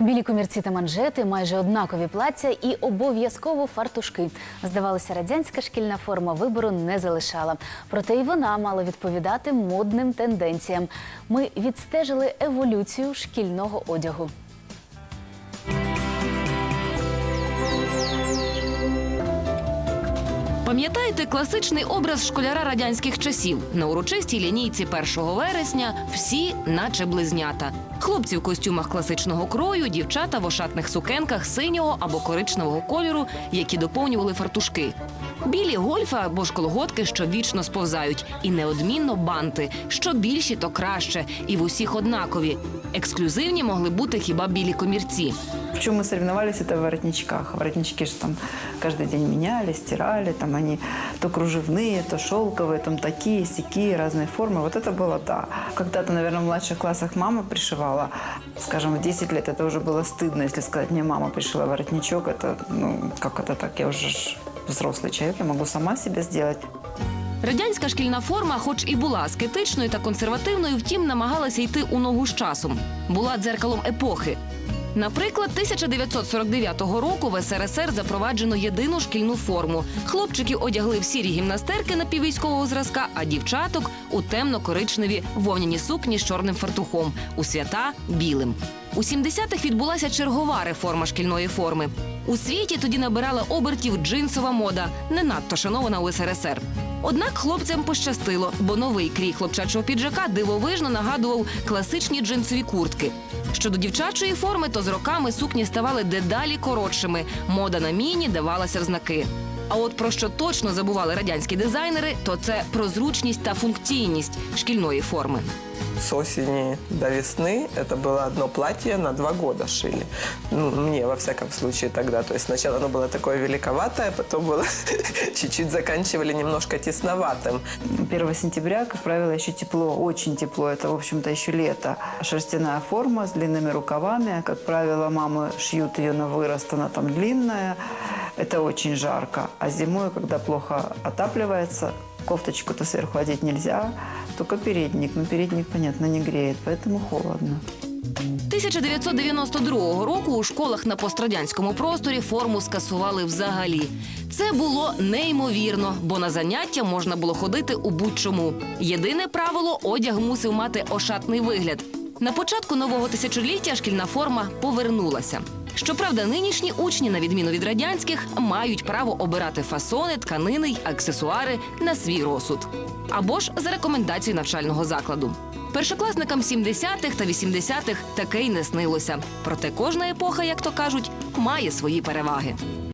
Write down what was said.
Білі комірці та манжети, майже однакові плаття і обов'язково фартушки. Здавалося, радянська шкільна форма вибору не залишала. Проте і вона мала відповідати модним тенденціям. Ми відстежили еволюцію шкільного одягу. Пам'ятаєте класичний образ школяра радянських часів? На урочистій лінійці 1 вересня всі, наче близнята. Хлопці в костюмах класичного крою, дівчата в ошатних сукенках синього або коричневого кольору, які доповнювали фартушки. Білі гольфи або ж колготки, що вічно сповзають, і неодмінно банти. Що більші, то краще, і в усіх однакові. Ексклюзивні могли бути хіба білі комірці. В чем мы соревновались, это в воротничках. Воротнички же там каждый день меняли, стирали. Там они то кружевные, то шелковые, там такие, сякие, разные формы. Вот это было, да. Когда-то, наверное, в младших классах мама пришивала. Скажем, в 10 лет это уже было стыдно, если сказать, мне мама пришила воротничок. Это, ну, как это так? Я уже ж взрослый человек, я могу сама себе сделать. Радянська шкільна форма, хоч і була аскетичною та консервативною, втім намагалася йти у ногу з часом. Була дзеркалом епохи. Наприклад, 1949 року в СРСР запроваджено єдину шкільну форму. Хлопчиків одягли в сірі гімнастерки напіввійськового зразка, а дівчаток у темно-коричневі вовняні сукні з чорним фартухом, у свята білим. У 70-х відбулася чергова реформа шкільної форми. У світі тоді набирала обертів джинсова мода, не надто шанована у СРСР. Однак хлопцям пощастило, бо новий крій хлопчачого піджака дивовижно нагадував класичні джинсові куртки. Щодо дівчачої форми, то з роками сукні ставали дедалі коротшими. Мода на міні давалася в знаки. А от про що точно забували радянські дизайнери, то це про зручність та функційність шкільної форми. С осени до весны это было одно платье на два года шили. Ну, мне, во всяком случае, тогда. То есть сначала оно было такое великоватое, потом было чуть-чуть заканчивали немножко тесноватым. 1 сентября, как правило, еще тепло, очень тепло. Это, в общем-то, еще лето. Шерстяная форма с длинными рукавами. Как правило, мамы шьют ее на вырост, она там длинная. Это очень жарко. А зимой, когда плохо отапливается, кофточку-то сверху одеть нельзя, только передник. Но передник, понятно, не греет, поэтому холодно. 1992 року у школах на пострадянському просторі форму скасували взагалі. Це було неймовірно, бо на заняття можна було ходити у будь-чому. Єдине правило одяг мусив мати ошатний вигляд. На початку нового тисячоліття шкільна форма повернулася. Щоправда, нинішні учні, на відміну від радянських, мають право обирати фасони, тканини й аксесуари на свій розсуд або ж за рекомендацією навчального закладу. Першокласникам 70-х та 80-х таке й не снилося. Проте кожна епоха, як то кажуть, має свої переваги.